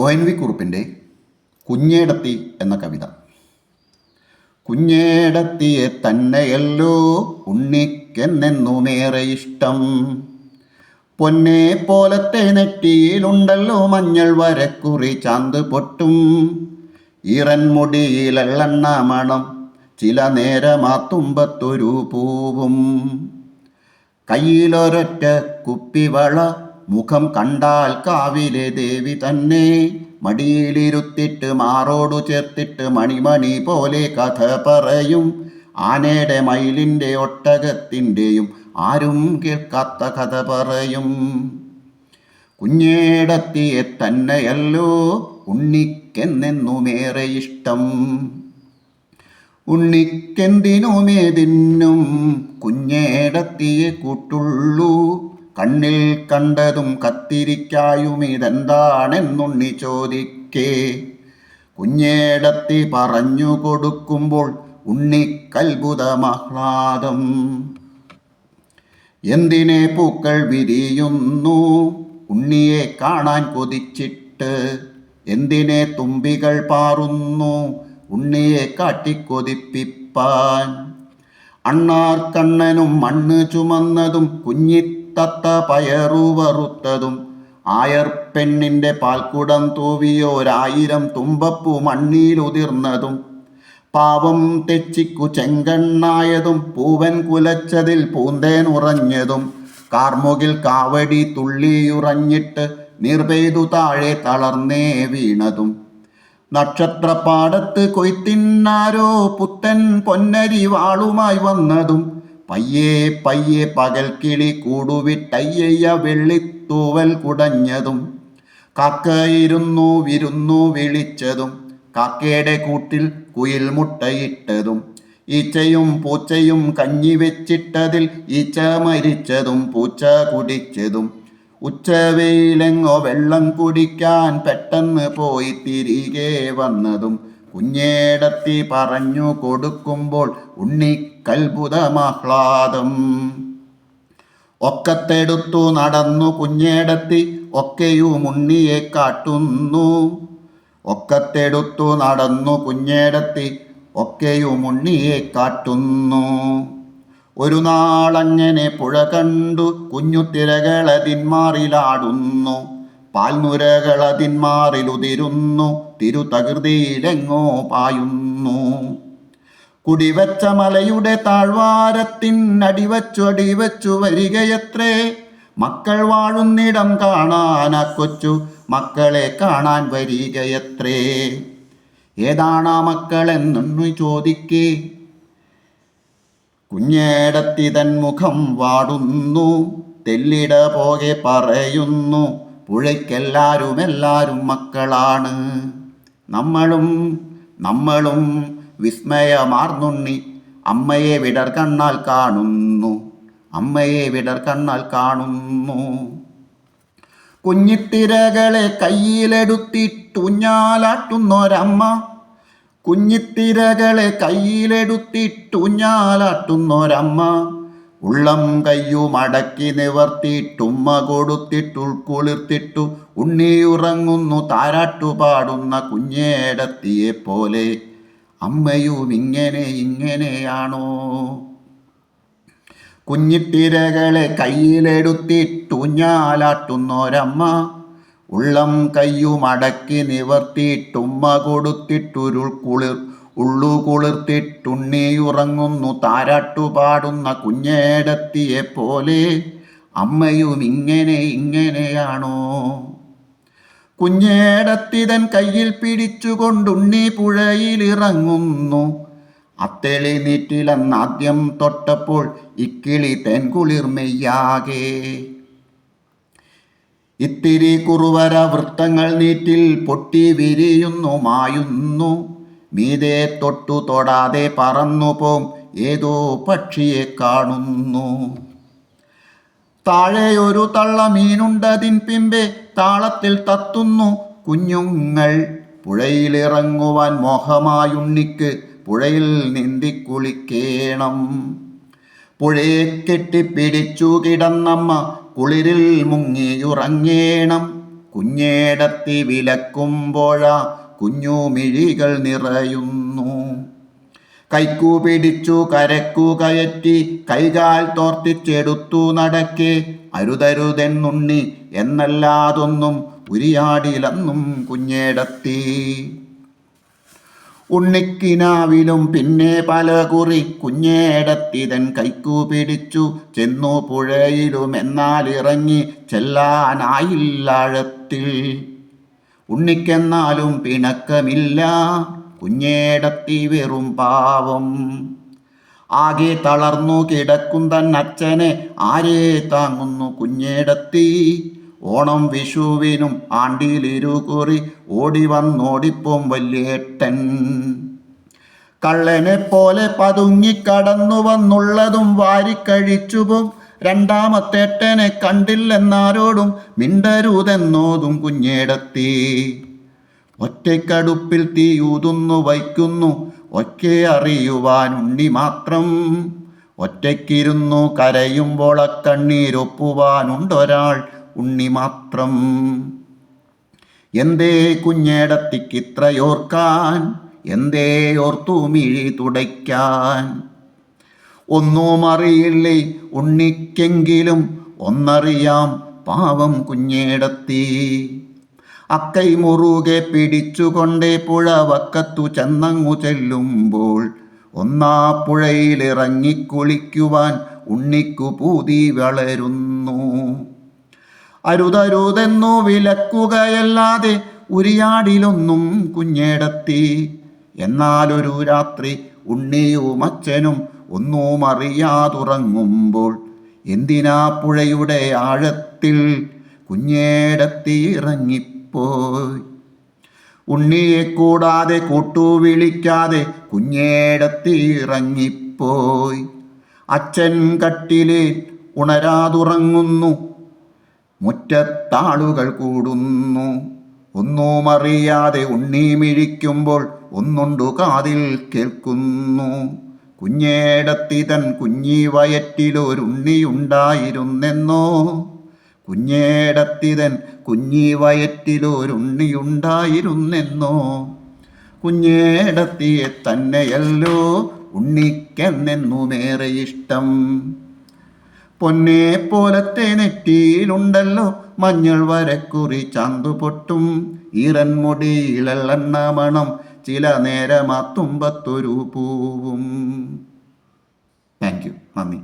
O N V കുറുപ്പിന്റെ കുഞ്ഞേടത്തി എന്ന കവിത. കുഞ്ഞേടത്തിയെ തന്നെയല്ലോ ഉണ്ണിക്കെന്നെന്നുമേറെ ഇഷ്ടം. പൊന്നെ പോലത്തെ നെറ്റിയിലുണ്ടല്ലോ മഞ്ഞൾ വരക്കുറി ചാന്ത് പൊട്ടും. ഈറൻ മുടിയിലെള്ളെണ്ണ മണം ചില നേരമാ തുമ്പത്തൊരു പൂവും. കയ്യിലൊരൊറ്റ കുപ്പിവള മുഖം കണ്ടാൽ കാവിലെ ദേവി തന്നെ. മടിയിലിരുത്തിട്ട് മാറോടു ചേർത്തിട്ട് മണിമണി പോലെ കഥ പറയും. ആനയുടെ മയിലിന്റെ ഒട്ടകത്തിന്റെയും ആരും കേൾക്കാത്ത കഥ പറയും. കുഞ്ഞേടത്തിയെ തന്നെയല്ലോ ഉണ്ണിക്കെന്നെന്നുമേറെ ഇഷ്ടം. ഉണ്ണിക്കെന്തിനുമേതിന്നും കുഞ്ഞേടത്തിയെ കൂട്ടുള്ളൂ. കണ്ണിൽ കണ്ടതും കത്തിരിക്കായും ഇതെന്താണെന്നുണ്ണി ചോദിക്കേ. കുഞ്ഞേടത്തി പറഞ്ഞു കൊടുക്കുമ്പോൾ ഉണ്ണിക്കത്ഭുതമാഹ്ലാദം എന്തിനെ പൂക്കൾ വിരിയുന്നു? ഉണ്ണിയെ കാണാൻ കൊതിച്ചിട്ട്. എന്തിനെ തുമ്പികൾ പാറുന്നു? ഉണ്ണിയെ കാട്ടിക്കൊതിപ്പിപ്പാൻ. അണ്ണാർ കണ്ണനും മണ്ണ് ചുമന്നതും കുഞ്ഞിത്തത്ത പയറു വറുത്തതും ആയർ പെണ്ണിന്റെ പാൽക്കുടം തൂവിയോരായിരം തുമ്പപ്പൂ മണ്ണിലുതിർന്നതും പാവം തെച്ചിക്കു ചെങ്കണ്ണായതും പൂവൻ കുലച്ചതിൽ പൂന്തേൻ ഉറഞ്ഞതും കാർമുകിൽ കാവടി തുള്ളിയുറഞ്ഞിട്ട് നിർവേദു താഴെ തളർന്നേ വീണതും. നക്ഷത്രപ്പാടത്ത് കൊയ്ത്തിന്നാരോ പുത്തൻ പൊന്നരി വാളുമായി വന്നതും പയ്യെ പയ്യെ പകൽക്കിളി കൂടുവിട്ടയ്യ വെള്ളിത്തൂവൽ കുടഞ്ഞതും. കാക്കയിരുന്നു വിരുന്നു വിളിച്ചതും. കാക്കയുടെ കൂട്ടിൽ കുയിൽ മുട്ടയിട്ടതും. ഈച്ചയും പൂച്ചയും കഞ്ഞി വെച്ചിട്ടതിൽ ഈച്ച മരിച്ചതും. പൂച്ച കുടിച്ചതും. ഉച്ചവെയിലെങ്ങോ വെള്ളം കുടിക്കാൻ പെട്ടെന്ന് പോയി തിരികെ വന്നതും. കുഞ്ഞേടത്തി പറഞ്ഞു കൊടുക്കുമ്പോൾ ഉണ്ണിക്കത്ഭുതമാഹ്ലാദം ഒക്കത്തെടുത്തു നടന്നു കുഞ്ഞേടത്തി ഒക്കെയും ഉണ്ണിയെ കാട്ടുന്നു. ഒക്കത്തെടുത്തു നടന്നു കുഞ്ഞേടത്തി ഒക്കെയും ഉണ്ണിയെ കാട്ടുന്നു. ഒരു നാളങ്ങനെ പുഴ കണ്ടു കുഞ്ഞു തിരകളതിന്മാറിലാടുന്നു പാൽനുരകളതിന്മാറിലുതിരുന്നു തിരുതകൃതിയിലെങ്ങോ പായുന്നു. കുടിവെച്ച മലയുടെ താഴ്വാരത്തിൻ അടിവച്ചു അടിവച്ചു വരികയത്രേ. മക്കൾ വാഴുന്നിടം കാണാൻ ആ കൊച്ചു മക്കളെ കാണാൻ വരികയത്രേ. ഏതാണ് ഏതാണാ മക്കളെന്നു ചോദിക്കേ. കുഞ്ഞേടത്തി തൻ മുഖം വാടുന്നു തെല്ലിട പോകെ പറയുന്നു പുഴയ്ക്കെല്ലാരും എല്ലാരും മക്കളാണ്. നമ്മളും നമ്മളും വിസ്മയമാർന്നുണ്ണി അമ്മയെ വിടർ കണ്ണാൽ കാണുന്നു അമ്മയെ വിടർ കണ്ണാൽ കാണുന്നു. കുഞ്ഞിത്തിരകളെ കയ്യിലെടുത്തിട്ടുഞ്ഞാലാട്ടുന്നൊരമ്മ കുഞ്ഞിത്തിരകളെ കയ്യിലെടുത്തിട്ടുഞ്ഞാലാട്ടുന്നൊരമ്മ ഉള്ളം കയ്യും കയ്യുമടക്കി നിവർത്തിയിട്ടുമ്മ കൊടുത്തിട്ടുൾക്കുളിർത്തിട്ടു ഉണ്ണിയുറങ്ങുന്നു താരാട്ടുപാടുന്ന കുഞ്ഞേടത്തിയെ പോലെ അമ്മയും ഇങ്ങനെ ഇങ്ങനെയാണോ? കുഞ്ഞിത്തിരകളെ കയ്യിലെടുത്തിട്ടുഞ്ഞാലാട്ടുന്നൊരമ്മ ഉള്ളം കയ്യും അടക്കി നിവർത്തിയിട്ടുമ്മ കൊടുത്തിട്ടുരുൾ കുളിർ ഉള്ളു കുളിർത്തിട്ടുണ്ണിയുറങ്ങുന്നു താരാട്ടുപാടുന്ന കുഞ്ഞേടത്തിയെ പോലെ അമ്മയും ഇങ്ങനെ ഇങ്ങനെയാണോ? കുഞ്ഞേടത്തിതൻ കയ്യിൽ പിടിച്ചുകൊണ്ടുണ്ണി പുഴയിലിറങ്ങുന്നു. അത്തെളി നീറ്റിലെന്നാദ്യം തൊട്ടപ്പോൾ ഇക്കിളി തെൻകുളിർമെയ്യാകെ ഇത്തിരി കുറുവര വൃത്തങ്ങൾ നീറ്റിൽ പൊട്ടി വിരിയുന്നു മായുന്നു. മീതെ തൊട്ടു തൊടാതെ പറന്നു പോം ഏതോ പക്ഷിയെ കാണുന്നു. താഴെ ഒരു തള്ള മീനുണ്ടതിൻ പിമ്പെ താളത്തിൽ തത്തുന്നു കുഞ്ഞുങ്ങൾ. പുഴയിലിറങ്ങുവാൻ മോഹമായുണ്ണിക്ക് പുഴയിൽ നീന്തി കുളിക്കേണം പുഴയെ കെട്ടിപ്പിടിച്ചു കിടന്നമ്മ കുളിരിൽ മുങ്ങിയുറങ്ങേണം. കുഞ്ഞേടത്തി വിലക്കുമ്പോഴ കുഞ്ഞു മിഴികൾ നിറയുന്നു. കൈക്കു പിടിച്ചു കരക്കു കയറ്റി കൈകാൽ തോർത്തിച്ചെടുത്തു നടക്കെ. അരുതരുതെന്നുണ്ണി എന്നല്ലാതൊന്നും ഉരിയാടിലന്നും കുഞ്ഞേടത്തി. ഉണ്ണിക്കിനാവിലും പിന്നെ പല കുറി കുഞ്ഞേടത്തിതൻ കൈക്കു പിടിച്ചു ചെന്നു പുഴയിലും എന്നാൽ ഇറങ്ങി ചെല്ലാനായില്ലാഴത്തിൽ. ഉണ്ണിക്കെന്നാലും പിണക്കമില്ല. കുഞ്ഞേടത്തി വെറും പാവം. ആകെ തളർന്നു കിടക്കും തൻ അച്ഛനെ. ആരെ താങ്ങുന്നു കുഞ്ഞേടത്തി? ഓണം വിഷുവിനും ആണ്ടിലിരുകുറി ഓടി വന്നോടിപ്പോം വല്യേട്ടൻ. കള്ളനെ പോലെ പതുങ്ങിക്കടന്നു വന്നുള്ളതും വാരിക്കഴിച്ചുപോം. രണ്ടാമത്തെട്ടനെ കണ്ടില്ലെന്നാരോടും മിണ്ടരുതെന്നോതും കുഞ്ഞേടത്തി. ഒറ്റക്കടുപ്പിൽ തീയൂതുന്നു വയ്ക്കുന്നു. ഒക്കെ അറിയുവാൻ ഉണ്ണി മാത്രം. ഒറ്റയ്ക്കിരുന്നു കരയുമ്പോൾ അക്കണ്ണീരൊപ്പുവാനുണ്ടൊരാൾ ഉണ്ണി മാത്രം. എന്തേ കുഞ്ഞേടത്തിക്കിത്രയോർക്കാൻ? എന്തേ ഓർത്തു മിഴി തുടയ്ക്കാൻ? ഒന്നും അറിയില്ലേ ഉണ്ണിക്കെങ്കിലും ഒന്നറിയാം പാവം കുഞ്ഞേടത്തി. അക്കൈ മുറുകെ പിടിച്ചുകൊണ്ടേ പുഴ വക്കത്തു ചെന്നങ്ങു ചെല്ലുമ്പോൾ ഒന്നാ പുഴയിലിറങ്ങി കുളിക്കുവാൻ ഉണ്ണിക്കു പൂതി വളരുന്നു. അരുതരുതെന്നു വിലക്കുകയല്ലാതെ ഉരിയാടിലൊന്നും കുഞ്ഞേടത്തി. എന്നാലൊരു രാത്രി ഉണ്ണിയും അച്ഛനും ഒന്നും അറിയാതുറങ്ങുമ്പോൾ എന്തിനാ പുഴയുടെ ആഴത്തിൽ കുഞ്ഞേടത്തി ഇറങ്ങിപ്പോയി ഉണ്ണിയെ കൂടാതെ കൂട്ടു വിളിക്കാതെ കുഞ്ഞേടത്തി ഇറങ്ങിപ്പോയി അച്ഛൻ കട്ടിലെ ഉണരാതുറങ്ങുന്നു. മുറ്റത്താളുകൾ കൂടുന്നു. ഒന്നും അറിയാതെ ഉണ്ണി മിഴിക്കുമ്പോൾ ഒന്നുണ്ടു കാതിൽ കേൾക്കുന്നു. കുഞ്ഞേടത്തി തൻ കുഞ്ഞി വയറ്റിലൊരുണ്ണിയുണ്ടായിരുന്നെന്നോ കുഞ്ഞേടത്തിതൻ കുഞ്ഞി വയറ്റിലൊരുണ്ണിയുണ്ടായിരുന്നെന്നോ കുഞ്ഞേടത്തിയെ തന്നെയല്ലോ ഉണ്ണിക്കെന്നെന്നുമേറെ ഇഷ്ടം. പൊന്നെ പോലത്തെ നെറ്റിയിലുണ്ടല്ലോ മഞ്ഞൾ വരക്കുറി ചാന്തുപൊട്ടും. ഈറൻമുടിയിലെണ്ണ മണം ചില നേരമാത്തുമ്പത്തൊരു തുമ്പത്തൊരു പൂവും. Thank you. നന്ദി.